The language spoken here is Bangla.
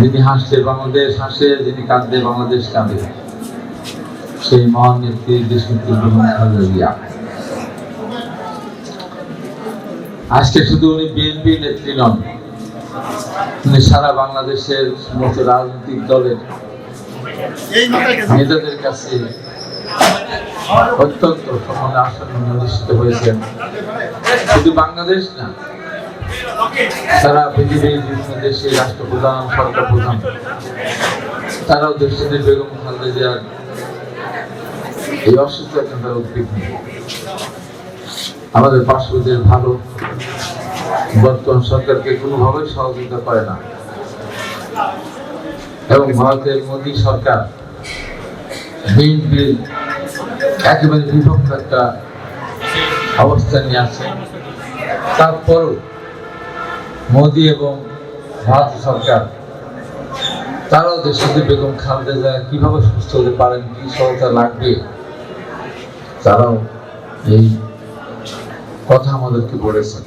যিনি হাসছে বাংলাদেশ হাসে যিনি কাঁদে বাংলাদেশ কাঁদে। সেই মহান নেত্রী দেশনেত্রী বেগম খালেদা আজকে শুধু উনি বিএনপি নেত্রী নন, উনি সারা বাংলাদেশের সমস্ত রাজনৈতিক দলের নেতাদের কাছে অত্যন্ত সম্মানে আসন নিশ্চিত হয়েছেন। শুধু বাংলাদেশ না সারা পৃথিবীর বিভিন্ন দেশের রাষ্ট্রপ্রধান সরকার প্রধান তারাও দেশের বেগম খালেদা জিয়ার এই অসুস্থতা তারা উদ্বিগ্ন। আমাদের পার্শ্বদের ভালো বর্তমান সরকারকে কোনোভাবেই সহযোগিতা করে না। এবং ভারতের মোদী সরকার বিএনপির একেবারে বিভক্ত একটা অবস্থান নিয়ে আছে। তারপরও মোদী এবং ভারত সরকার, তারাও দেশে বেগম খালেদা যায় কীভাবে সুস্থ হতে পারেন, কি সহায়তা লাগবে, তারাও এই কথা আমাদেরকে বলেছেন।